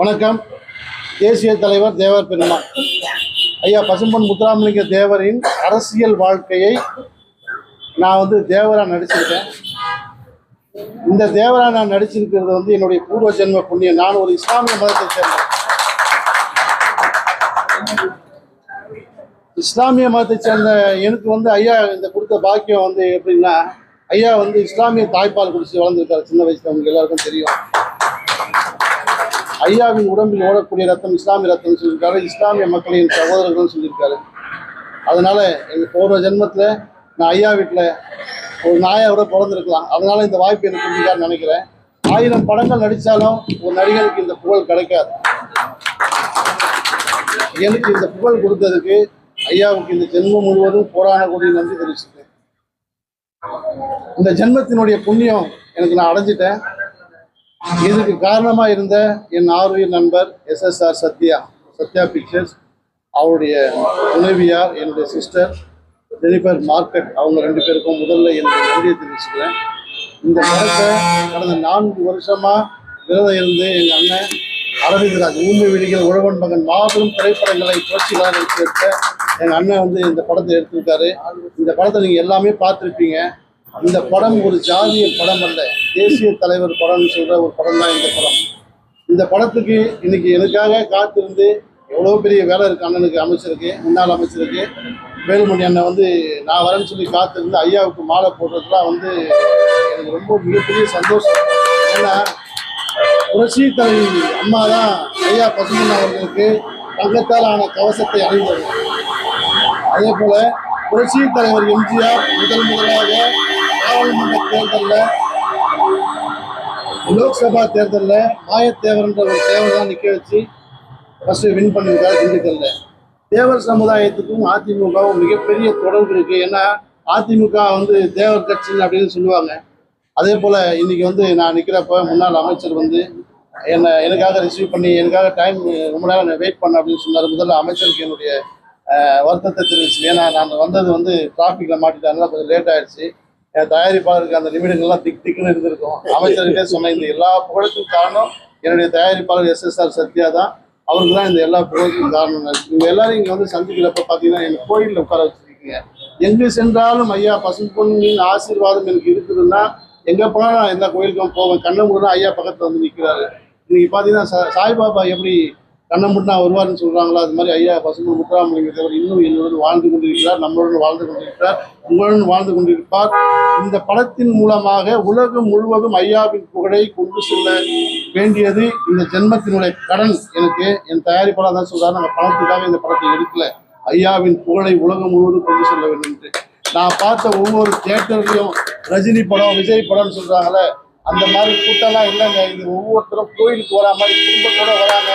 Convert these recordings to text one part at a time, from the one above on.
வணக்கம். தேசிய தலைவர் தேவர் பெருமாள். ஐயா பசும்பொன் முத்துராமலிங்க தேவரின் அரசியல் வாழ்க்கையை நான் வந்து தேவரா நடிச்சிருக்கேன். இந்த தேவரா நான் நடிச்சிருக்கிறது வந்து என்னுடைய பூர்வ ஜென்ம புண்ணியம். நான் ஒரு இஸ்லாமிய மதத்தை சேர்ந்தேன் இஸ்லாமிய மதத்தை சேர்ந்த எனக்கு வந்து ஐயா இந்த கொடுத்த பாக்கியம் வந்து எப்படின்னா ஐயா வந்து இஸ்லாமிய தாய்ப்பால் குடிச்சு வளர்ந்துருக்காரு. சின்ன வயசுல உங்களுக்கு எல்லாருக்கும் தெரியும். ஐயாவின் உடம்பில் ஓடக்கூடிய ரத்தம் இஸ்லாமிய ரத்தம் சொல்லியிருக்காரு. இஸ்லாமிய மக்களின் சகோதரர்கள் சொல்லியிருக்காரு. அதனால எங்கள் போன ஜென்மத்தில் நான் ஐயா வீட்டில் ஒரு நாயோட பிறந்திருக்கலாம். அதனால இந்த வாய்ப்பு எனக்கு கொடுத்துருக்காருன்னு நினைக்கிறேன். ஆயிரம் படங்கள் நடித்தாலும் ஒரு நடிகருக்கு இந்த புகழ் கிடைக்காது. எனக்கு இந்த புகழ் கொடுத்ததுக்கு ஐயாவுக்கு இந்த ஜென்மம் முழுவதும் போராட கூடிய நன்றி தெரிவிச்சுட்டேன் இந்த ஜென்மத்தினுடைய புண்ணியம் எனக்கு நான் அடைஞ்சிட்டேன். இதுக்கு காரணமாக இருந்த என் ஆர்வி நண்பர் எஸ்எஸ்ஆர் சத்யா சத்யா பிக்சர்ஸ் அவருடைய துணைவியார் என்னுடைய சிஸ்டர் ஜெனிஃபர் மார்க்கெட் அவங்க ரெண்டு பேருக்கும் முதல்ல என்னுடைய நன்றியை தெரிவிச்சுக்கிறேன். இந்த படத்தை கடந்த நான்கு வருஷமாக விரதம் இருந்து எங்கள் அண்ணன் அரவிந்தராஜ் ஊமை விழிகள் உழவன் மகன் மாபெரும் திரைப்படங்களை புரட்சிகளாக எடுத்து எடுத்த எங்கள் அண்ணன் வந்து இந்த படத்தை எடுத்திருக்காரு. இந்த படத்தை நீங்கள் எல்லாமே பார்த்துருப்பீங்க. இந்த படம் ஒரு ஜாதிய படம் அல்ல தேசிய தலைவர் படம்னு சொல்கிற ஒரு படம் தான் இந்த படம். இந்த படத்துக்கு இன்னைக்கு எனக்காக காத்திருந்து எவ்வளோ பெரிய வேலை இருக்கு அண்ணனுக்கு அமைச்சருக்கு முன்னாள் அமைச்சருக்கு. வேலுமணி அண்ணன் வந்து நான் வரேன்னு சொல்லி காத்திருந்து ஐயாவுக்கு மாலை போடுறதுலாம் வந்து எனக்கு ரொம்ப மிகப்பெரிய சந்தோஷம். ஏன்னா புரட்சி தலைவி அம்மா தான் ஐயா பசுமன் அவர்களுக்கு தங்கத்தால் ஆன கவசத்தை அணிந்தது அதே போல் புரட்சி தலைவர் எம்ஜிஆர் முதல் முதலாக நாடாளுமன்ற தேர்தலில் லோக்சபா தேர்தலில் மாயத்தேவர்ன்ற ஒரு தேவர் தான் நிற்க வச்சு ஃபஸ்ட்டு வின் பண்ணியிருக்காரு திண்டுக்கல்ல. தேவர் சமுதாயத்துக்கும் அதிமுகவும் மிகப்பெரிய தொடர்பு இருக்குது ஏன்னா அதிமுக வந்து தேவர் கட்சி அப்படின்னு சொல்லுவாங்க. அதே போல் இன்றைக்கி வந்து நான் நிற்கிறப்ப முன்னாள் அமைச்சர் வந்து என்னை எனக்காக ரிசீவ் பண்ணி எனக்காக டைம் ரொம்ப நேரம் வெயிட் பண்ண அப்படின்னு சொன்னார். முதல்ல அமைச்சருக்கு என்னுடைய வருத்தத்தை தெரிவிச்சு ஏன்னா நான் வந்தது வந்து டிராஃபிக்கில் மாட்டிட்டாங்க கொஞ்சம் லேட் ஆயிடுச்சு. தயாரிப்பாளருக்கு அந்த நிமிடங்கள்லாம் திக் திக்குன்னு இருந்திருக்கும். அமைச்சர்கிட்டே சொன்ன இந்த எல்லா புகழுக்கும் காரணம் என்னுடைய தயாரிப்பாளர் எஸ்எஸ்ஆர் சத்யா தான். அவருக்கு தான் இந்த எல்லா புகழுக்கும் காரணம். இவங்க எல்லாரும் இங்கே வந்து சந்திக்கிறப்ப பார்த்தீங்கன்னா எங்கள் கோயிலில் உட்கார வச்சிருக்கீங்க. எங்கே சென்றாலும் ஐயா பசும்பொன்னின் ஆசீர்வாதம் எனக்கு இருக்குதுன்னா எங்கே போனாலும் நான் எந்த கோயிலுக்கும் போவேன். கண்ணை மூடனா ஐயா பக்கத்தில் வந்து நிற்கிறாரு இன்னைக்கு பார்த்தீங்கன்னா சா- சாய்பாபா எப்படி கண்ணை மூட்டினா வருவார்னு சொல்கிறாங்களா அது மாதிரி ஐயா பசுமை முத்துராமலிங்க தேவர் இன்னும் என்னுடன் வாழ்ந்து கொண்டிருக்கிறார் நம்மளுடன் வாழ்ந்து கொண்டிருக்கிறார் உங்களுடன் வாழ்ந்து கொண்டிருப்பார். இந்த படத்தின் மூலமாக உலகம் முழுவதும் ஐயாவின் புகழை கொண்டு செல்ல வேண்டியது இந்த ஜென்மத்தினுடைய கடன். எனக்கு என் தயாரிப்பாளர் தான் சொல்கிறார் நாங்கள் பணத்துக்காக இந்த படத்தை எடுக்கல. ஐயாவின் புகழை உலகம் முழுவதும் கொண்டு செல்ல வேண்டும் என்று. நான் பார்த்த ஒவ்வொரு தியேட்டர்லையும் ரஜினி படம் விஜய் படம்னு சொல்கிறாங்களே அந்த மாதிரி கூட்டம்லாம் இல்லைங்க. இது ஒவ்வொருத்தரும் கோயிலுக்கு வரா மாதிரி குடும்பத்தோட வராங்க.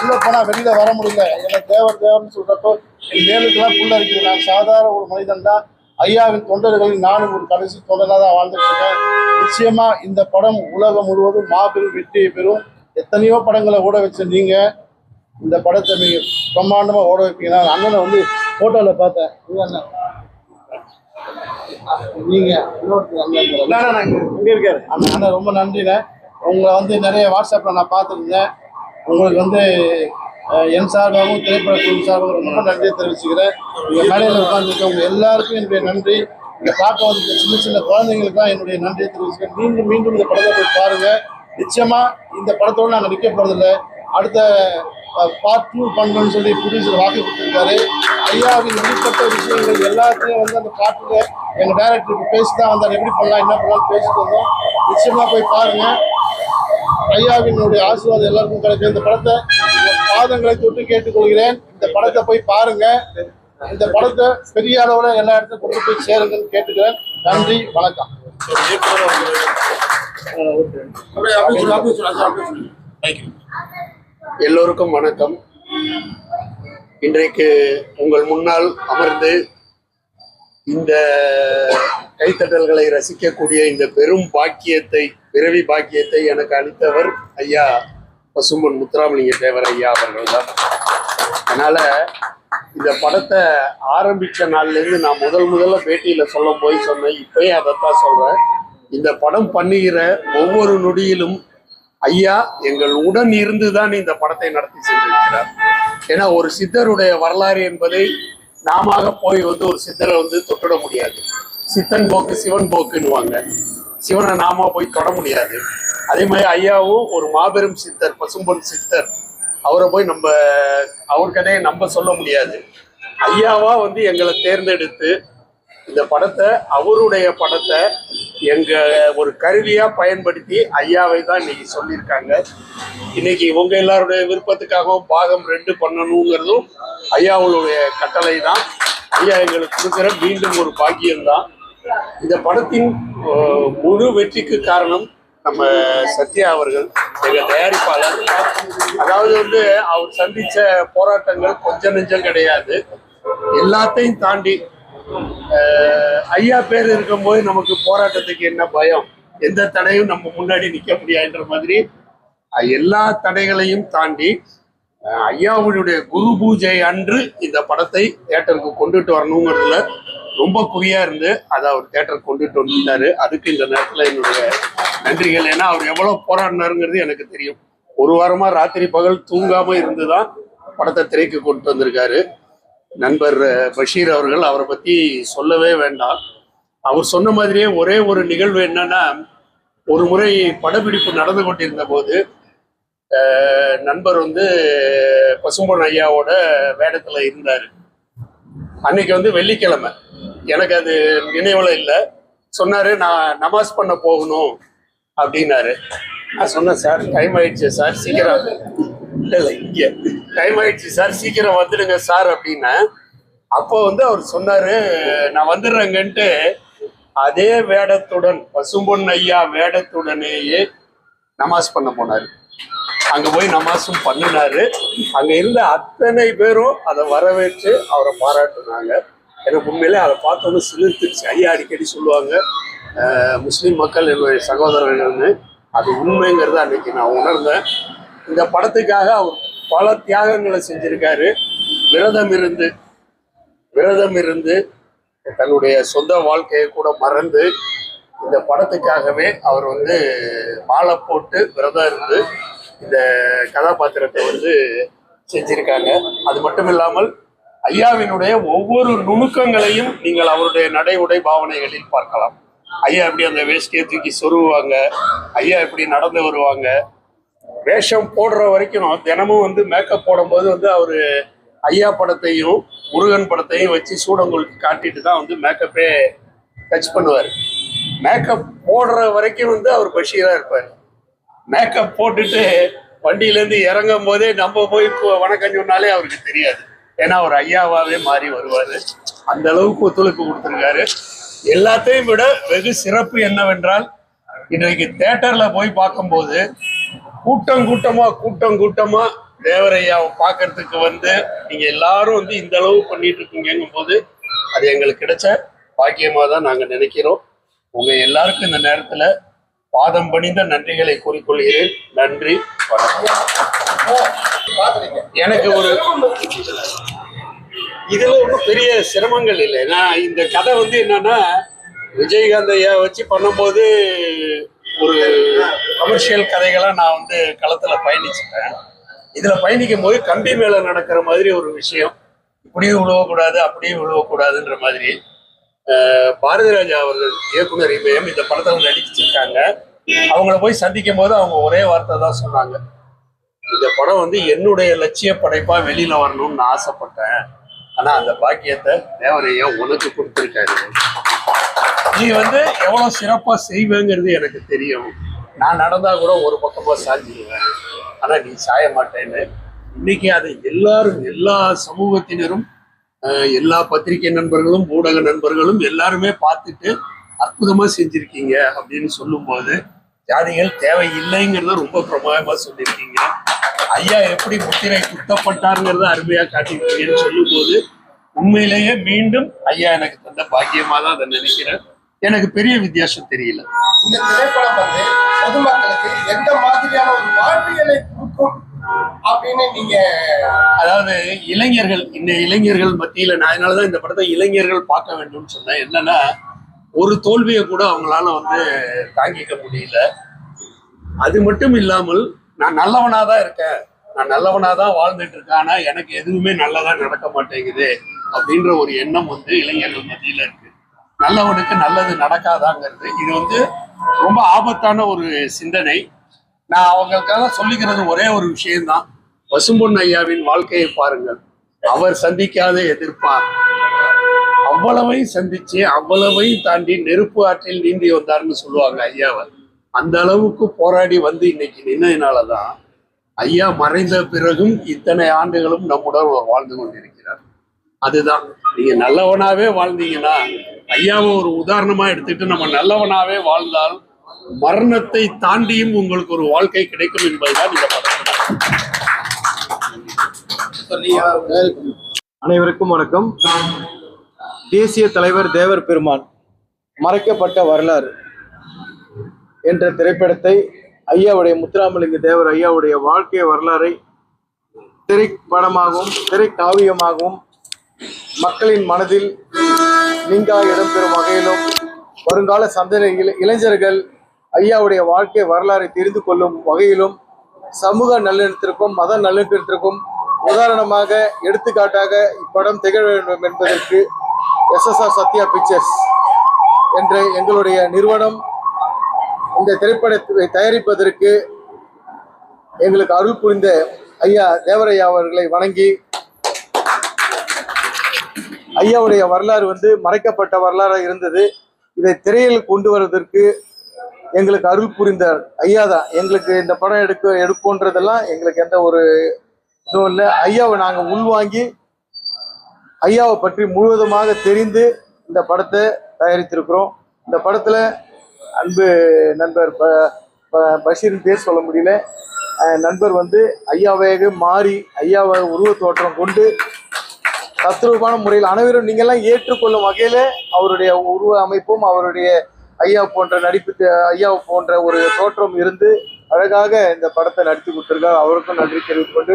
உள்ள போனா வெளியில வர முடியல. எனக்கு தேவர் தேவர்னு சொல்றப்போ என் மேலுக்கெல்லாம் புள்ள இருக்குது நான் சாதாரண ஒரு மனிதன் தான். ஐயாவின் தொண்டர்களில் நானும் ஒரு கடைசி தொண்டனாக தான் வாழ்ந்துட்டு இருக்கேன் நிச்சயமா இந்த படம் உலகம் முழுவதும் மாபெரும் வெற்றியை பெறும். எத்தனையோ படங்களை ஓட வச்ச நீங்க இந்த படத்தை நீங்கள் பிரம்மாண்டமா ஓட வைப்பீங்க. நான் அண்ணனை வந்து போட்டோல பார்த்தேன். இங்க அண்ணன். நீங்க அண்ணன் இங்க இருக்காரு. அண்ணா ரொம்ப நன்றிண்ணே. உங்களை வந்து நிறைய வாட்ஸ்அப்பில் நான் பார்த்துருந்தேன். உங்களுக்கு வந்து என் சார்பாகவும் திரைப்பட குழு சார்பாகவும் ரொம்ப நன்றியை தெரிவிச்சுக்கிறேன். இங்கே மேடையில் உட்காந்துருக்கவங்க எல்லாருக்கும் என்னுடைய நன்றி. இங்கே பார்க்க வந்து சின்ன சின்ன குழந்தைங்களுக்குலாம் என்னுடைய நன்றியை தெரிவிச்சுக்கிறேன். மீண்டும் மீண்டும் இந்த படத்தை போய் பாருங்கள் நிச்சயமாக இந்த படத்தோடு நாங்கள் நிற்க போகிறதில்ல அடுத்த பார்ட் டூ பண்ணணும்னு சொல்லி ப்ரொடியூசர் வாக்கு கொடுத்துருக்காரு. ஐயாவின் வெளிப்பட்ட விஷயங்கள் எல்லாத்தையும் வந்து அந்த பாட்டில் எங்கள் டைரக்டருக்கு பேசி தான் வந்தார். எப்படி பண்ணலாம் என்ன பண்ணலாம் பேசிட்டு வந்தோம். நிச்சயமாக போய் பாருங்கள் ஐயாவினுடைய ஆசீர்வாதம் எல்லாருக்கும் கிடைக்கும். இந்த படத்தை பாதங்களை தொட்டு கேட்டுக்கொள்கிறேன். இந்த படத்தை போய் பாருங்கள் இந்த படத்தை பெரிய அளவில் எல்லா இடத்துல கொண்டு போய் சேருங்கன்னு கேட்டுக்கிறேன். நன்றி வணக்கம். ஓகே அப்படியே அப்படியே தேங்க்யூ எல்லோருக்கும் வணக்கம். இன்றைக்கு உங்கள் முன்னால் அமர்ந்து இந்த கைத்தட்டல்களை ரசிக்கக்கூடிய இந்த பெரும் பாக்கியத்தை பிறவி பாக்கியத்தை எனக்கு அளித்தவர் ஐயா பசுமன் முத்துராமலிங்க தேவர் ஐயா அவர்கள் தான் அதனால இந்த படத்தை ஆரம்பிச்ச நாள்ல இருந்து நான் முதல் முதல்ல பேட்டியில் சொல்லும் போய் சொன்னேன். இப்பயே அதைத்தான் சொல்றேன். இந்த படம் பண்ணுகிற ஒவ்வொரு நொடியிலும் ஐயா எங்கள் உடன் இருந்துதான் இந்த படத்தை நடத்தி சென்றிருக்கிறார். ஏன்னா ஒரு சித்தருடைய வரலாறு என்பதை நாம போய் வந்து ஒரு சித்தரை வந்து தொட்டுட முடியாது. சித்தன் போக்கு சிவன் போக்குன்னுவாங்க. சிவனை நாம போய் தொட முடியாது. அதே மாதிரி ஐயாவும் ஒரு மாபெரும் சித்தர் பசும்பொன் சித்தர். அவரை போய் நம்ம அவர் கதையை நம்ம சொல்ல முடியாது. ஐயாவா வந்து எங்களை தேர்ந்தெடுத்து இந்த படத்தை அவருடைய படத்தை எங்க ஒரு கருவியா பயன்படுத்தி ஐயாவை தான் இன்னைக்கு சொல்லியிருக்காங்க. இன்னைக்கு உங்க எல்லாருடைய விருப்பத்துக்காகவும் பாகம் ரெண்டு பண்ணணுங்கிறதும் ஐயாவுடைய கட்டளை தான் ஐயா எங்களுக்கு கொடுக்குற மீண்டும் ஒரு பாக்கியம்தான். இந்த படத்தின் முழு வெற்றிக்கு காரணம் நம்ம சத்யா அவர்கள் எங்க தயாரிப்பாளர். அதாவது வந்து அவர் சந்திச்ச போராட்டங்கள் கொஞ்சம் நெஞ்சம் கிடையாது. எல்லாத்தையும் தாண்டி ஐயா பேர் இருக்கும்போது நமக்கு போராட்டத்துக்கு என்ன பயம்? எந்த தடையும் நம்ம முன்னாடி நிற்க முடியாதுன்ற மாதிரி எல்லா தடைகளையும் தாண்டி ஐயாவுடைய குரு பூஜை அன்று இந்த படத்தை தேட்டருக்கு கொண்டுட்டு வரணுங்கிறதுல ரொம்ப குறியா இருந்து அதை அவர் தேட்டருக்கு கொண்டுட்டு வந்திருந்தாரு அதுக்கு இந்த நேரத்தில் என்னுடைய நன்றிகள். ஏன்னா அவர் எவ்வளவு போராடினாருங்கிறது எனக்கு தெரியும். ஒரு வாரமா ராத்திரி பகல் தூங்காம இருந்துதான் படத்தை திரைக்கு கொண்டு வந்திருக்காரு. நண்பர் பஷீர் அவர்கள் அவரை பற்றி சொல்லவே வேண்டாம். அவர் சொன்ன மாதிரியே ஒரே ஒரு நிகழ்வு என்னன்னா ஒரு முறை படப்பிடிப்பு நடந்து கொண்டிருந்த போது நண்பர் வந்து பசும்பொன் ஐயாவோட வேடத்தில் இருந்தார். அன்னைக்கு வந்து வெள்ளிக்கிழமை. எனக்கு அது நினைவில் இல்லை. சொன்னார் நான் நமாஸ் பண்ண போகணும். அப்படின்னாரு. நான் சொன்னேன் சார் டைம் ஆயிடுச்சு சார் சீக்கிரம். இல்லை இல்லை இங்கே. டைம் ஆயிடுச்சு சார் சீக்கிரம் வந்துடுங்க சார் அப்படின்னா அப்போ வந்து அவர் சொன்னாரு நான் வந்துடுறேங்கன்ட்டு அதே வேடத்துடன் பசும்பொன் ஐயா வேடத்துடனேயே நமாஸ் பண்ண போனாரு. அங்க போய் நமாஸும் பண்ணினாரு. அங்க இருந்த அத்தனை பேரும் அதை வரவேற்று அவரை பாராட்டுனாங்க. எனக்கு உண்மையிலே அதை பார்த்தோன்னு சிலிர்த்துச்சு ஐயா அடிக்கடி சொல்லுவாங்க முஸ்லீம் மக்கள் என்னுடைய சகோதரர்கள்னு அது உண்மைங்கிறத அன்னைக்கு நான் உணர்ந்தேன். இந்த படத்துக்காக அவர் பல தியாகங்களை செஞ்சிருக்காரு. விரதம் இருந்து விரதம் இருந்து தன்னுடைய சொந்த வாழ்க்கையை கூட மறந்து இந்த படத்துக்காகவே அவர் வந்து மாலை போட்டு விரதம் இருந்து இந்த கதாபாத்திரத்தை வந்து செஞ்சிருக்காங்க. அது மட்டும் இல்லாமல் ஐயாவினுடைய ஒவ்வொரு நுணுக்கங்களையும் நீங்கள் அவருடைய நடை உடை பாவனைகளில் பார்க்கலாம். ஐயா எப்படி அந்த வேஷ்டியை தூக்கி சொருவாங்க ஐயா எப்படி நடந்து வருவாங்க? வேஷம் போடுற வரைக்கும் தினமும் வந்து மேக்கப் போடும்போது வந்து அவர் ஐயா படத்தையும் முருகன் படத்தையும் வச்சு சூடங்களுக்கு காட்டிட்டு தான் வந்து மேக்கப்பே டச் பண்ணுவார். மேக்கப் போடுற வரைக்கும் வந்து அவர் பஷீராக இருப்பார். மேக்கப் போட்டுட்டு வண்டியிலேருந்து இறங்கும் போதே நம்ம போய் வணக்கம் சொன்னாலே அவருக்கு தெரியாது. ஏன்னா அவர் ஐயாவாகவே மாறி வருவார். அந்த அளவுக்கு ஒத்துழைப்பு கொடுத்துருக்காரு. எல்லாத்தையும் விட வெகு சிறப்பு என்னவென்றால் இன்றைக்கு தேட்டரில் போய் பார்க்கும்போது கூட்டம் கூட்டமா கூட்டம் கூட்டமா தேவரையாவை பார்க்கறதுக்கு வந்து நீங்க எல்லாரும் வந்து இந்த அளவு பண்ணிட்டு இருக்கீங்கும் போது அது எங்களுக்கு கிடைச்ச பாக்கியமா தான் நாங்க நினைக்கிறோம். உங்க எல்லாருக்கும் இந்த நேரத்துல பாதம் பணிந்த நன்றிகளை கூறிக்கொள்கிறேன். நன்றி வணக்கம். எனக்கு ஒரு இதுல ஒன்றும் பெரிய சிரமங்கள் இல்லை. நான் இந்த கதை வந்து என்னன்னா விஜயகாந்த் ஐயா வச்சு பண்ணும்போது ஒரு கமர்ஷியல் கதைகளாக நான் வந்து களத்தில் பயணிச்சுட்டேன் இதில் பயணிக்கும் போது கம்பி மேலே நடக்கிற மாதிரி ஒரு விஷயம். இப்படியும் விழுவக்கூடாது அப்படியும் விழுவக்கூடாதுன்ற மாதிரி. பாரதிராஜா அவர்கள் இயக்குனர் இமயம் இந்த படத்துல நடிச்சிருக்காங்க. அவங்கள போய் சந்திக்கும் போது அவங்க ஒரே வார்த்தை தான் சொன்னாங்க. இந்த படம் வந்து என்னுடைய லட்சிய படைப்பா வெளியில வரணும்னு நான் ஆசைப்பட்டேன். ஆனா அந்த பாக்கியத்தை தேவரையா உனக்கு கொடுத்துருக்காரு. நீ வந்து எவ்வளோ சிறப்பாக செய்வேங்கிறது எனக்கு தெரியும். நான் நடந்தால் கூட ஒரு பக்கமாக சாஞ்சிடுவேன் ஆனால் நீ சாய மாட்டேன்னு. இன்னைக்கு அதை எல்லாரும் எல்லா சமூகத்தினரும் எல்லா பத்திரிகை நண்பர்களும் ஊடக நண்பர்களும் எல்லாருமே பார்த்துட்டு அற்புதமாக செஞ்சுருக்கீங்க அப்படின்னு சொல்லும்போது ஜாதிகள் தேவையில்லைங்கிறத ரொம்ப பிரமாதமாக சொல்லியிருக்கீங்க ஐயா எப்படி முத்திரை குத்தப்பட்டாருங்கிறத அருமையாக காட்டியிருக்கீங்கன்னு சொல்லும்போது உண்மையிலேயே மீண்டும் ஐயா எனக்கு தந்த பாக்கியமாக தான் அதை நினைக்கிறேன். எனக்கு பெரிய வித்தியாசம் தெரியல. இந்த திரைப்படம் வந்து பொதுமக்களுக்கு எந்த மாதிரியான ஒரு வாழ்வியலை கொடுக்கும் அப்படின்னு நீங்க அதாவது இளைஞர்கள் இந்த இளைஞர்கள் மத்தியில நான் அதனாலதான் இந்த படத்தை இளைஞர்கள் பார்க்க வேண்டும்னு சொன்னேன். என்னன்னா ஒரு தோல்வியை கூட அவங்களால வந்து தாங்கிக்க முடியல. அது மட்டும் இல்லாமல் நான் நல்லவனா தான் இருக்கேன். நான் நல்லவனா தான் வாழ்ந்துட்டு இருக்கேன் ஆனா எனக்கு எதுவுமே நல்லதா நடக்க மாட்டேங்குது அப்படின்ற ஒரு எண்ணம் வந்து இளைஞர்கள் மத்தியில இருக்கு. நல்லவனுக்கு நல்லது நடக்காதாங்கிறது. இது வந்து ரொம்ப ஆபத்தான ஒரு சிந்தனை. நான் அவங்களுக்காக சொல்லிக்கிறது ஒரே ஒரு விஷயம்தான். பசும்பொன் ஐயாவின் வாழ்க்கையை பாருங்கள். அவர் சந்திக்காத எதிர்ப்பார் அவ்வளவையும் சந்திச்சு அவ்வளவையும் தாண்டி நெருப்பு ஆற்றில் நீந்தி வந்தார்னு சொல்லுவாங்க ஐயாவை. அந்த அளவுக்கு போராடி வந்து இன்னைக்கு நின்னதுனாலதான் ஐயா மறைந்த பிறகும் இத்தனை ஆண்டுகளும் நம்முடன் வாழ்ந்து கொண்டிருக்கிறார். அதுதான். நீங்க நல்லவனாவே வாழ்ந்தீங்கன்னா ஐயாவை ஒரு உதாரணமா எடுத்துட்டு நம்ம நல்லவனாவே வாழ்ந்தால் மரணத்தை தாண்டியும் உங்களுக்கு ஒரு வாழ்க்கை கிடைக்கும் என்பதுதான் இந்த படம் அனைவருக்கும் வணக்கம். தேசிய தலைவர் தேவர் பெருமான் மறைக்கப்பட்ட வரலாறு என்ற திரைப்படத்தை ஐயாவுடைய முத்துராமலிங்க தேவர் ஐயாவுடைய வாழ்க்கை வரலாறை திரைப்படமாகவும் திரைக்காவியமாகவும் மக்களின் மனதில் நீங்கா இடம்பெறும் வகையிலும் வருங்கால சந்ததி இளைஞர்கள் ஐயாவுடைய வாழ்க்கை வரலாறை தெரிந்து கொள்ளும் வகையிலும் சமூக நல்லிணத்திற்கும் மத நல்லிணத்திற்கும் உதாரணமாக எடுத்துக்காட்டாக இப்படம் திகழ வேண்டும் என்பதற்கு எஸ்எஸ்ஆர் சத்யா பிக்சர்ஸ் என்ற எங்களுடைய நிறுவனம் இந்த திரைப்படத்தை தயாரிப்பதற்கு எங்களுக்கு அருள் புரிந்த ஐயா தேவரையா அவர்களை வணங்கி ஐயாவுடைய வரலாறு வந்து மறைக்கப்பட்ட வரலாறாக இருந்தது. இதை திரையில் கொண்டு வருவதற்கு எங்களுக்கு அருள் புரிந்தார் ஐயா தான். எங்களுக்கு இந்த படம் எடுக்க எடுக்கோன்றதெல்லாம் எங்களுக்கு எந்த ஒரு இதுவும் இல்லை. ஐயாவை நாங்கள் உள்வாங்கி ஐயாவை பற்றி முழுவதுமாக தெரிந்து இந்த படத்தை தயாரித்திருக்கிறோம். இந்த படத்தில் அன்பு நண்பர் ப ப- பஷீரின் பேர் சொல்ல முடியல. நண்பர் வந்து ஐயாவாக மாறி ஐயாவை உருவத் தோற்றம் கொண்டு தத்ரூபான முறையில் அனைவரும் நீங்கள்லாம் ஏற்றுக்கொள்ளும் வகையில் அவருடைய உருவ அமைப்பும் அவருடைய ஐயா போன்ற நடிப்பு ஐயா போன்ற ஒரு தோற்றம் இருந்து அழகாக இந்த படத்தை நடித்து கொடுத்திருக்கார். அவருக்கும் நன்றி தெரிவித்துக் கொண்டு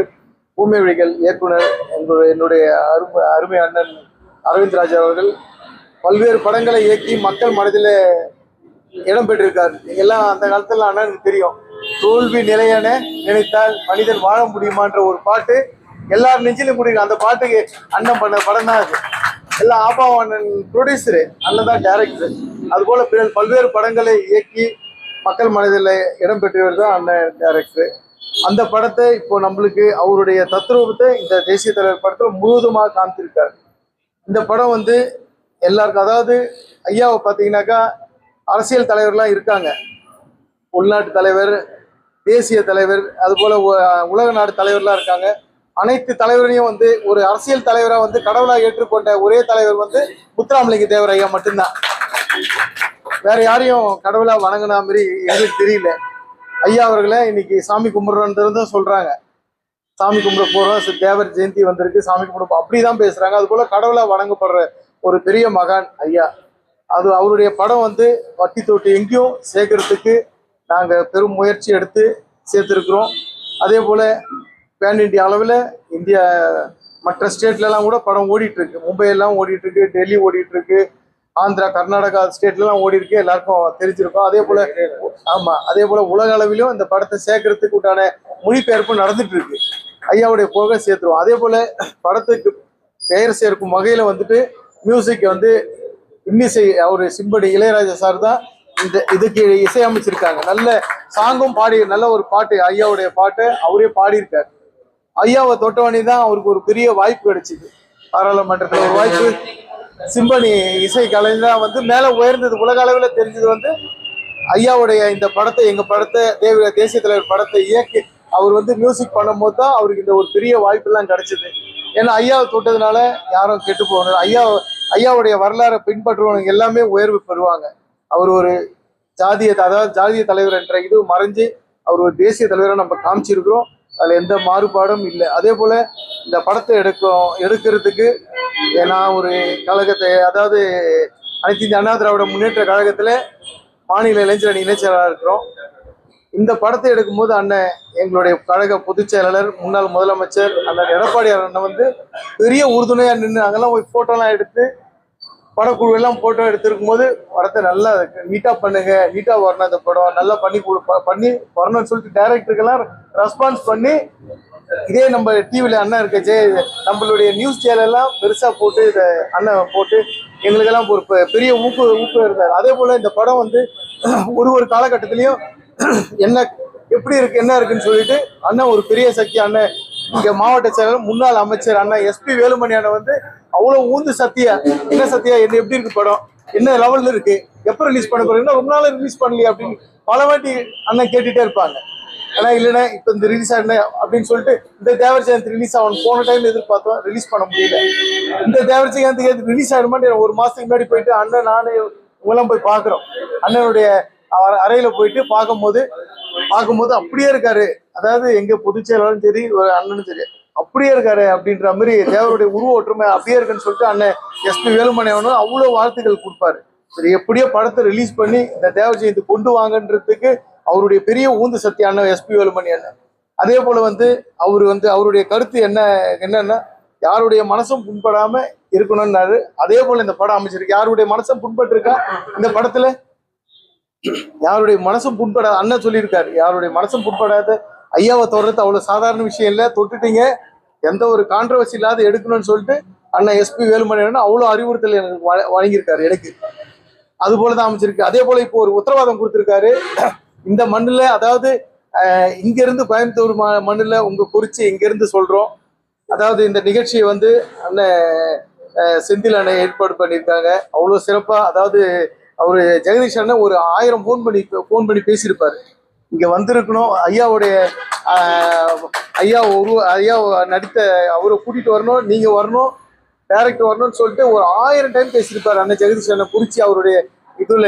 பூமி விழிகள் இயக்குனர் எங்களுடைய என்னுடைய அருமை அருமை அண்ணன் அரவிந்த் ராஜா அவர்கள் பல்வேறு படங்களை இயக்கி மக்கள் மனதில் இடம் பெற்றிருக்கார். எல்லாம் அந்த காலத்துல அண்ணனுக்கு தெரியும். தோல்வி நிலையென நினைத்தால் மனிதன் வாழ முடியுமான்ற ஒரு பாட்டு எல்லார் நெஞ்சிலும் முடியும் அந்த பாட்டுக்கு அண்ணன் பண்ண படம் தான் அது. எல்லாம் ஆபா அண்ணன் ப்ரொடியூசரு அண்ணன் தான் டேரக்டர் அது போல பிற பல்வேறு படங்களை இயக்கி மக்கள் மனதில் இடம்பெற்றவர் தான் அண்ணன் டேரக்டர் அந்த படத்தை இப்போ நம்மளுக்கு அவருடைய தத்ரூபத்தை இந்த தேசிய தலைவர் படத்தில் முழுவதுமாக காமிச்சிருக்காரு. இந்த படம் வந்து எல்லாருக்கும் அதாவது ஐயாவை பார்த்தீங்கன்னாக்கா அரசியல் தலைவர்லாம் இருக்காங்க. உள்நாட்டு தலைவர் தேசிய தலைவர் அதுபோல் உலக நாடு தலைவர்லாம் இருக்காங்க. அனைத்து தலைவரையும் வந்து ஒரு அரசியல் தலைவராக வந்து கடவுளாக ஏற்றுக்கொண்ட ஒரே தலைவர் வந்து முத்துராமலிங்க தேவர் ஐயா மட்டும்தான். வேற யாரையும் கடவுளா வணங்கினா மாதிரி எங்களுக்கு தெரியல. ஐயா அவர்களை இன்னைக்கு சாமி கும்பிட்றோன்றதும் சொல்றாங்க. சாமி கும்பிட போறோம். தேவர் ஜெயந்தி வந்திருக்கு. சாமி கும்பிட அப்படிதான் பேசுறாங்க. அது போல கடவுளா வணங்கப்படுற ஒரு பெரிய மகான் ஐயா. அது அவருடைய படம் வந்து வட்டி தொட்டி எங்கேயும் சேர்க்கறதுக்கு நாங்கள் பெரும் முயற்சி எடுத்து சேர்த்துருக்குறோம். அதே போல பேன் இந்தியா அளவில் இந்தியா மற்ற ஸ்டேட்லலாம் கூட படம் ஓடிட்டு இருக்கு மும்பை எல்லாம் ஓடிட்டு இருக்கு டெல்லி ஓடிட்டு இருக்கு ஆந்திரா கர்நாடகா ஸ்டேட்லலாம் ஓடி இருக்கு எல்லாருக்கும் தெரிஞ்சிருக்கும். அதே போல ஆமா அதே போல உலக அளவிலும் இந்த படத்தை சேர்க்கறதுக்கு உண்டான மொழிபெயர்ப்பு நடந்துட்டு இருக்கு ஐயாவுடைய போக சேர்த்துருவோம். அதே போல படத்துக்கு பெயர் சேர்க்கும் வகையில வந்துட்டு மியூசிக் வந்து இன்னிசை அவரு சிம்படி இளையராஜா சார் தான் இந்த இதுக்கு இசையமைச்சிருக்காங்க. நல்ல சாங்கும் பாடி நல்ல ஒரு பாட்டு ஐயாவுடைய பாட்டை அவரே பாடியிருக்காரு. ஐயாவை தொட்டவனே தான் அவருக்கு ஒரு பெரிய வாய்ப்பு கிடைச்சிது. பாராளுமன்றத்தில் ஒரு வாய்ப்பு. சிம்பனி இசை கலைஞர் வந்து மேலே உயர்ந்தது. உலக அளவில் தெரிஞ்சது வந்து ஐயாவுடைய இந்த படத்தை எங்கள் படத்தை தேவ தேசிய தலைவர் படத்தை இயக்கி அவர் வந்து மியூசிக் பண்ணும்போது தான் அவருக்கு இந்த ஒரு பெரிய வாய்ப்பெல்லாம் கிடைச்சிது. ஏன்னா ஐயாவை தொட்டதுனால யாரும் கெட்டு போகணும். ஐயா ஐயாவுடைய வரலாறை பின்பற்றுவவங்க எல்லாமே உயர்வு பெறுவாங்க. அவர் ஒரு ஜாதிய அதாவது ஜாதிய தலைவர் என்ற இது மறைஞ்சு அவர் ஒரு தேசிய தலைவரை நம்ம காமிச்சிருக்கிறோம். அதில் எந்த மாறுபாடும் இல்லை. அதே போல் இந்த படத்தை எடுக்கும் எடுக்கிறதுக்கு ஏன்னா ஒரு கழகத்தை அதாவது அனைத்து இந்திய அண்ணா திராவிட முன்னேற்ற கழகத்தில் மாநில இளைஞர் அணி இணைச்செயலாளர் இருக்கிறோம். இந்த படத்தை எடுக்கும்போது அண்ணன் எங்களுடைய கழக பொதுச் செயலாளர் முன்னாள் முதலமைச்சர் அண்ணன் எடப்பாடி அண்ணன் வந்து பெரிய உறுதுணையாக நின்று அங்கெல்லாம் போய் ஃபோட்டோலாம் எடுத்து படக்குழு எல்லாம் போட்டோ எடுத்திருக்கும் போது படத்தை நல்லா நீட்டா பண்ணுங்க நீட்டா வரணும் இந்த படம். நல்லா பண்ணி கொடு ப- பண்ணி வரணும்னு சொல்லிட்டு டைரக்டருக்கெல்லாம் ரெஸ்பான்ஸ் பண்ணி இதே நம்ம டிவியில் அண்ணன் இருக்கச்சே நம்மளுடைய நியூஸ் சேனல்லாம் பெருசா போட்டு இதை அண்ணன் போட்டு எங்களுக்கெல்லாம் ஒரு பெ- பெரிய ஊக்கு ஊக்கம் இருந்தார். அதே போல இந்த படம் வந்து ஒரு ஒரு காலகட்டத்திலையும் என்ன எப்படி இருக்கு என்ன இருக்குன்னு சொல்லிட்டு அண்ணன் ஒரு பெரிய சக்தி அண்ணன் இங்க மாவட்ட செயலர் முன்னாள் அமைச்சர் அண்ணன் எஸ்பி வேலுமணி அண்ணன் வந்து அவ்வளவு ஊந்து சத்தியா? என்ன சத்தியா? என்ன எப்படி இருக்கு படம்? என்ன லெவல்ல இருக்கு? எப்ப ரிலீஸ் பண்ண போறீங்க? ரொம்ப நாள் ரிலீஸ் பண்ணலையே அப்படின்னு பல வாட்டி அண்ணன் கேட்டுட்டே இருப்பாங்க. ஆனா இல்லைன்னா இப்ப இந்த ரிலீஸ் ஆகல அப்படின்னு சொல்லிட்டு இந்த தேவர் ஜெயந்தி ரிலீஸ் ஆகணும். போன டைம் எதிர்பார்த்தோம். ரிலீஸ் பண்ண முடியல. இந்த தேவர் ஜெயந்தி ரிலீஸ் ஆகணுமான்னு ஒரு மாசத்துக்கு முன்னாடி போயிட்டு அண்ணன் நானே உங்களாம் போய் பாக்குறோம் அண்ணனுடைய அறையில போயிட்டு பார்க்கும்போது பார்க்கும்போது அப்படியே இருக்காரு. அதாவது எங்க பொதுச் செயலாளரும் சரி ஒரு அண்ணனும் சரி. அப்படியே இருக்காரு அப்படின்ற மாதிரி தேவருடைய உருவ ஒற்றுமை அப்படியே இருக்குன்னு சொல்லிட்டு அண்ணன் எஸ்பி வேலுமணி அவனும் அவ்வளோ வாழ்த்துக்கள் கொடுப்பாரு. சரி எப்படியோ படத்தை ரிலீஸ் பண்ணி இந்த தேவ ஜெயந்தி கொண்டு வாங்கன்றதுக்கு அவருடைய பெரிய ஊந்து சக்தி அண்ணன் எஸ்பி வேலுமணி அண்ணன். அதே போல வந்து அவர் வந்து அவருடைய கருத்து என்ன என்னன்னா யாருடைய மனசும் புண்படாம இருக்கணும்னாரு. அதே போல இந்த படம் அமைச்சிருக்கு. யாருடைய மனசும் புண்பட்டுருக்கா? இந்த படத்துல யாருடைய மனசும் புண்படாத அண்ணன் சொல்லியிருக்காரு. யாருடைய மனசும் புண்படாத ஐயாவை தொடர்றது அவ்வளவு சாதாரண விஷயம் இல்ல. தொட்டுட்டீங்க. எந்த ஒரு கான்ட்ரவர்சி இல்லாத எடுக்கணும்னு சொல்லிட்டு அண்ணன் எஸ்பி வேலுமணி அண்ணன் அவ்வளவு அறிவுறுத்தல் எனக்கு வழங்கியிருக்காரு எனக்கு அது போல தான் அமைச்சிருக்கு அதே போல இப்போ ஒரு உத்தரவாதம் கொடுத்துருக்காரு. இந்த மண்ணில் அதாவது இங்கேருந்து கோயம்புத்தூர் ம- மண்ணுல உங்க குறிச்சு இங்க அதாவது இந்த நிகழ்ச்சியை வந்து அண்ணன் செந்தில் அண்ணன் ஏற்பாடு பண்ணியிருக்காங்க. அவ்வளோ சிறப்பாக அதாவது அவர் ஜெகதீஷ் அண்ணன் ஒரு ஆயிரம் ஃபோன் பண்ணி ஃபோன் பண்ணி பேசியிருப்பார். இங்க வந்திருக்கணும். ஐயாவுடைய ஐயா ஒரு ஐயா நடித்த அவரை கூட்டிட்டு வரணும் நீங்க வரணும் டேரக்டர் வரணும்னு சொல்லிட்டு ஒரு ஆயிரம் டைம் பேசியிருப்பாரு அண்ணன் ஜெகதீஸ்வரனை குறித்து அவருடைய இதுல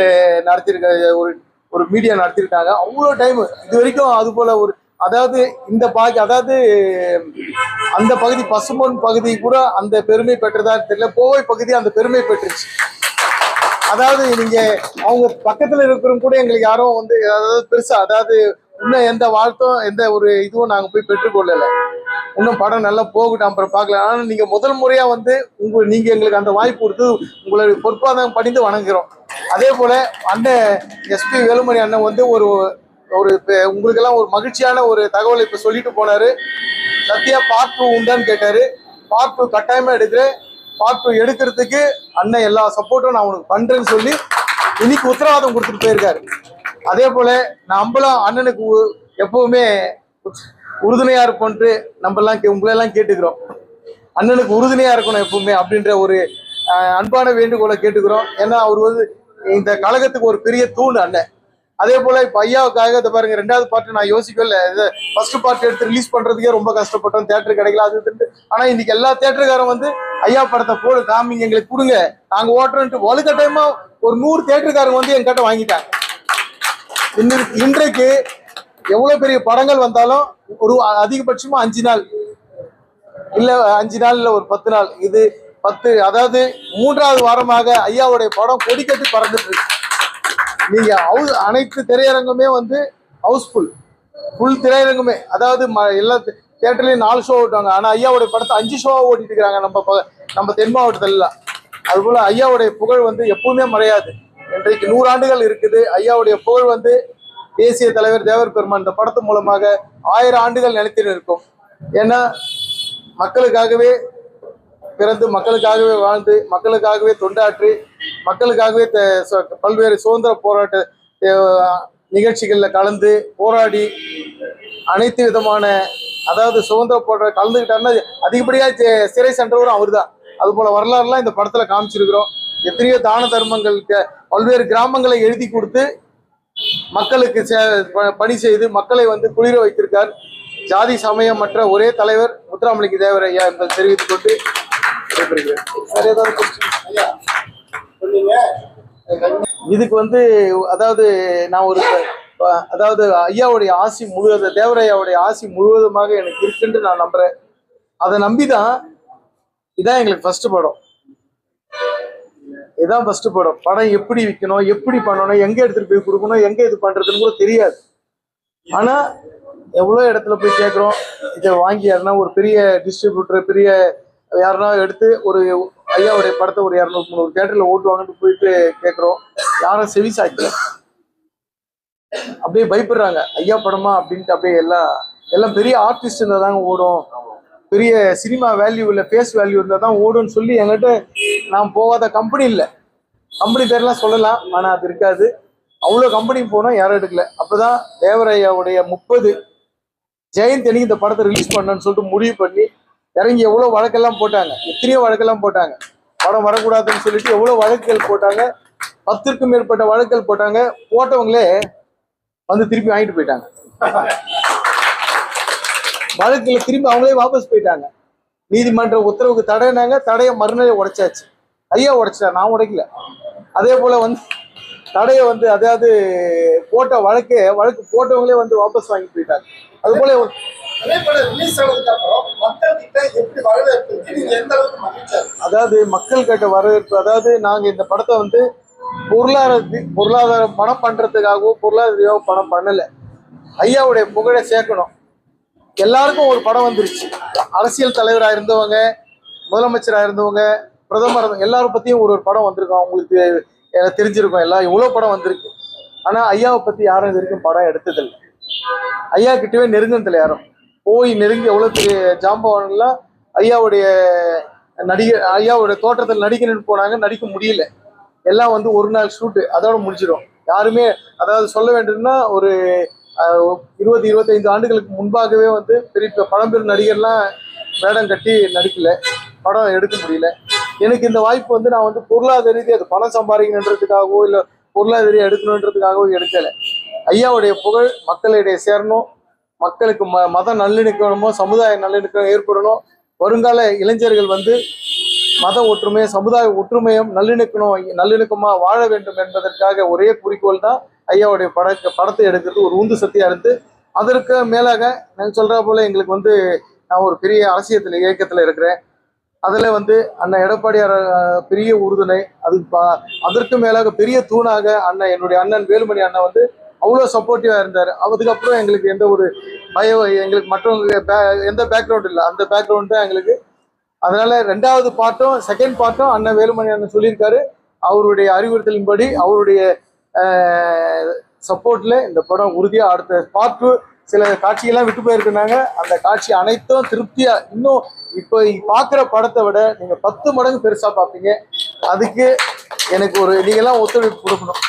நடத்திருக்க ஒரு ஒரு மீடியா நடத்திருக்காங்க அவ்வளோ டைம் இது வரைக்கும் அது போல ஒரு அதாவது இந்த பாக்கி அதாவது அந்த பகுதி பசும்பொன் பகுதி கூட அந்த பெருமை பெற்றதா தெரியல. கோவை பகுதி அந்த பெருமை பெற்றுச்சு. அதாவது நீங்க அவங்க பக்கத்துல இருக்கிறவங்க கூட எங்களுக்கு யாரும் வந்து அதாவது பெருசா அதாவது இன்னும் எந்த வாழ்த்தும் எந்த ஒரு இதுவும் நாங்க போய் பெற்றுக்கொள்ளல இன்னும் படம் நல்லா போகட்டும் அப்புறம் பார்க்கலாம். ஆனா நீங்க முதல் முறையா வந்து உங்க நீங்க எங்களுக்கு அந்த வாய்ப்பு கொடுத்து உங்களை பொற்பாதம் படிந்து வணங்குறோம். அதே போல அண்ணன் எஸ்பி வேலுமணி அண்ணன் வந்து ஒரு ஒரு பெ- உங்களுக்கெல்லாம் ஒரு மகிழ்ச்சியான ஒரு தகவலை இப்ப சொல்லிட்டு போனாரு. சத்யா பார்ட் டூ உண்டான்னு கேட்டாரு. பார்ட் டூ கட்டாயமா எடுக்கிறேன். பார்ட் டூ எடுக்கிறதுக்கு அண்ணன் எல்லா சப்போர்ட்டும் நான் உனக்கு பண்றேன்னு சொல்லி இன்னைக்கு உத்தரவாதம் கொடுத்துட்டு போயிருக்காரு. அதே போல நம்மளும் அண்ணனுக்கு உ- எப்பவுமே உறுதுணையா இருப்போன்ட்டு நம்ம எல்லாம் உங்களெல்லாம் கேட்டுக்கிறோம். அண்ணனுக்கு உறுதுணையா இருக்கணும் எப்பவுமே அப்படின்ற ஒரு அன்பான வேண்டுகோளை கேட்டுக்கிறோம். ஏன்னா அவர் வந்து இந்த கழகத்துக்கு ஒரு பெரிய தூண் அண்ணன். அதே போல இப்ப ஐயாவுக்காக இதை பாருங்க ரெண்டாவது பாட்டு நான் யோசிக்கவே இல்லை ஃபர்ஸ்ட் பார்ட் எடுத்து ரிலீஸ் பண்றதுக்கே ரொம்ப கஷ்டப்பட்டோம். தேட்டர் கிடைக்கல அது இதுன்ட்டு. ஆனா இன்னைக்கு எல்லா தேட்டருக்காரும் வந்து ஐயா படத்தை போடு காமிங்க எங்களுக்கு கொடுங்க. நாங்க ஓட்டுறோன்ட்டு வலுக்கட்டாயமா ஒரு நூறு தேட்டருக்காரங்க வந்து எங்கிட்ட வாங்கிட்டாங்க. இன்னைக்கு இன்றைக்கு எவ்வளவு பெரிய படங்கள் வந்தாலும் ஒரு அதிகபட்சமா அஞ்சு நாள். இல்ல அஞ்சு நாள் இல்ல ஒரு பத்து நாள். இது பத்து அதாவது மூன்றாவது வாரமாக ஐயாவுடைய படம் கொடிக்கட்டி பறந்துட்டு இருக்கு. நீங்க அனைத்து திரையரங்குமே வந்து ஹவுஸ்ஃபுல் ஃபுல் திரையரங்குமே. அதாவது ம- எல்லா தேட்டர்லயும் நாலு ஷோ ஓட்டுவாங்க. ஆனா ஐயாவுடைய படத்தை அஞ்சு ஷோவா ஓட்டிட்டு இருக்கிறாங்க நம்ம ப- நம்ம தென் மாவட்டத்துல எல்லாம் அதுபோல ஐயாவுடைய புகழ் வந்து எப்பவுமே மறையாது. இன்றைக்கு நூறாண்டுகள் இருக்குது. ஐயாவுடைய புகழ் வந்து தேசிய தலைவர் தேவர் பெருமான் இந்த படத்து மூலமாக ஆயிரம் ஆண்டுகள் நிலைத்து நிற்கும். ஏன்னா மக்களுக்காகவே பிறந்து மக்களுக்காகவே வாழ்ந்து மக்களுக்காகவே தொண்டாற்றி மக்களுக்காகவே பல்வேறு சுதந்திர போராட்ட நிகழ்ச்சிகளில் கலந்து போராடி அனைத்து விதமான அதாவது சுதந்திர போராட்ட கலந்துக்கிட்டாருன்னா அதிகப்படியாக சிறை சென்றவரும் அவர் தான் அதுபோல் வரலாறுலாம் இந்த படத்தில் காமிச்சிருக்கிறோம். எத்தனையோ தான தர்மங்களுக்கு பல்வேறு கிராமங்களை எழுதி கொடுத்து மக்களுக்கு சே- பணி செய்து மக்களை வந்து குளிர வைத்திருக்கார். ஜாதி சமயம் மற்ற ஒரே தலைவர் முத்துராமலிங்க தேவர் ஐயா என்பதை தெரிவித்துக் கொண்டு ஏதாவது இதுக்கு வந்து அதாவது நான் ஒரு அதாவது ஐயாவுடைய ஆசி முழுவதும் தேவரையாவுடைய ஆசி முழுவதுமாக எனக்கு இருக்குன்னு நான் நம்புறேன். அதை நம்பிதான் இதான் எங்களுக்கு ஃபர்ஸ்ட் படம். இதான் ஃபர்ஸ்ட் படம். படம் எப்படி விற்கணும் எப்படி பண்ணணும் எங்க எடுத்துட்டு போய் கொடுக்கணும் எங்க இது பண்றதுன்னு கூட தெரியாது. ஆனா எவ்வளோ இடத்துல போய் கேட்குறோம் இதை வாங்கி யாருன்னா ஒரு பெரிய டிஸ்ட்ரிபியூட்டர் பெரிய யாருன்னா எடுத்து ஒரு ஐயாவுடைய படத்தை ஒரு இரநூறு முந்நூறு தேட்டரில் ஓட்டுவாங்கன்னு போயிட்டு கேட்குறோம் யாரும் செவி சாய்க்கல அப்படியே பயப்படுறாங்க. ஐயா படமா அப்படின்ட்டு அப்படியே எல்லாம் எல்லாம் பெரிய ஆர்டிஸ்ட் இருந்தால் தாங்க ஓடும். பெரிய சினிமா வேல்யூ இல்லை ஃபேஸ் வேல்யூ இருந்தால் தான் ஓடும்னு சொல்லி என்கிட்ட நான் போகாத கம்பெனி இல்லை. கம்பெனி பேர்லாம் சொல்லலாம் ஆனால் அது இருக்காது. அவ்வளோ கம்பெனி போனோம் யாரும் எடுக்கல. அப்போதான் தேவரையாவுடைய முப்பது ஜெயந்த் எனக்கு இந்த படத்தை ரிலீஸ் பண்ணேன்னு சொல்லிட்டு முடிவு பண்ணி இறங்கி எவ்வளோ வழக்கெல்லாம் போட்டாங்க? எத்தனையோ வழக்கெல்லாம் போட்டாங்க. படம் வரக்கூடாதுன்னு சொல்லிட்டு எவ்வளோ வழக்குகள் போட்டாங்க? பத்திற்கும் மேற்பட்ட வழக்குகள் போட்டாங்க. போட்டவங்களே வந்து திருப்பி வாங்கிட்டு போயிட்டாங்க. வழக்குல திரும்பி அவங்களே வாபஸ் போயிட்டாங்க. நீதிமன்ற உத்தரவுக்கு தடைனாங்க. தடையை மறுநாளே உடைச்சாச்சு. ஐயா உடைச்சிட்டார் நான் உடைக்கல. அதே போல வந்து தடையை வந்து அதாவது போட்ட வழக்கு வழக்கு போட்டவங்களே வந்து வாபஸ் வாங்கி போயிட்டாங்க. அது போல அதாவது மக்கள் கிட்ட வரவேற்பு அதாவது நாங்க இந்த படத்தை வந்து பொருளாதார பொருளாதார பணம் பண்றதுக்காகவும் பொருளாதார பணம் பண்ணல. ஐயாவுடைய புகழை சேர்க்கணும். எல்லாருக்கும் ஒரு படம் வந்துருச்சு. அரசியல் தலைவராக இருந்தவங்க முதலமைச்சராக இருந்தவங்க பிரதமர் எல்லாரும் பத்தியும் ஒரு ஒரு படம் வந்திருக்கும். அவங்களுக்கு எனக்கு தெரிஞ்சிருக்கும் எல்லாம். இவ்வளோ படம் வந்திருக்கு. ஆனால் ஐயாவை பத்தி யாரும் இது வரைக்கும் படம் எடுத்ததில்லை. ஐயா கிட்டவே நெருங்கினதில்லை யாரும். போய் நெருங்கி எவ்வளோ பெரிய ஜாம்பவான்ல ஐயாவுடைய நடிகர் ஐயாவுடைய தோற்றத்தில் நடிக்கணும்னு போனாங்க நடிக்க முடியல. எல்லாம் வந்து ஒரு நாள் ஷூட்டு அதோட முடிச்சிடும் யாருமே அதாவது சொல்ல வேண்டும்னா ஒரு இருபது இருபத்தைந்து ஆண்டுகளுக்கு முன்பாகவே வந்து பெரிய பழம்பெரும் நடிகர்லாம் வேடம் கட்டி நடிக்கல. படம் எடுக்க முடியல. எனக்கு இந்த வாய்ப்பு வந்து நான் வந்து பொருளாதார ரீதியாக அது பணம் சம்பாதிக்கணுன்றதுக்காகவோ இல்லை பொருளாதார எடுக்கணுன்றதுக்காகவோ எடுக்கலை. ஐயாவுடைய புகழ் மக்களிடையே சேரணும். மக்களுக்கு ம மத நல்லிணக்கமோ சமுதாய நல்லிணக்கம் ஏற்படணும். வருங்கால இளைஞர்கள் வந்து மத ஒற்றுமை சமுதாய ஒற்றுமையும் நல்லிணக்கணும் நல்லிணக்கமாக வாழ வேண்டும் என்பதற்காக ஒரே குறிக்கோள் தான் ஐயாவுடைய பட படத்தை எடுக்கிறது. ஒரு உந்து சக்தியாக இருந்து அதற்கு மேலாக நான் சொல்கிற போல் எங்களுக்கு வந்து நான் ஒரு பெரிய அரசியத்தில் இயக்கத்தில் இருக்கிறேன். அதில் வந்து அண்ணன் எடப்பாடியார் பெரிய உறுதுணை. அது அதற்கு மேலாக பெரிய தூணாக அண்ணன் என்னுடைய அண்ணன் வேலுமணி அண்ணன் வந்து அவ்வளோ சப்போர்ட்டிவாக இருந்தார். அதுக்கப்புறம் எங்களுக்கு எந்த ஒரு பயம் எங்களுக்கு மற்றவங்க பே- எந்த பேக்ரவுண்ட் இல்லை. அந்த பேக்ரவுண்ட் தான் எங்களுக்கு. அதனால ரெண்டாவது பாட்டும் செகண்ட் பாட்டும் அண்ணன் வேலுமணி அண்ணன் சொல்லியிருக்காரு. அவருடைய அறிவுறுத்தலின்படி அவருடைய சப்போர்ட்ல இந்த படம் உறுதியாக அடுத்த பார்ட்டு சில காட்சியெல்லாம் விட்டு போயிருக்கிறாங்க அந்த காட்சி அனைத்தும் திருப்தியா இன்னும் இப்போ பார்க்குற படத்தை விட நீங்க பத்து மடங்கு பெருசா பார்ப்பீங்க அதுக்கு எனக்கு ஒரு நீங்கெல்லாம் ஒத்துழைப்பு கொடுக்கணும்.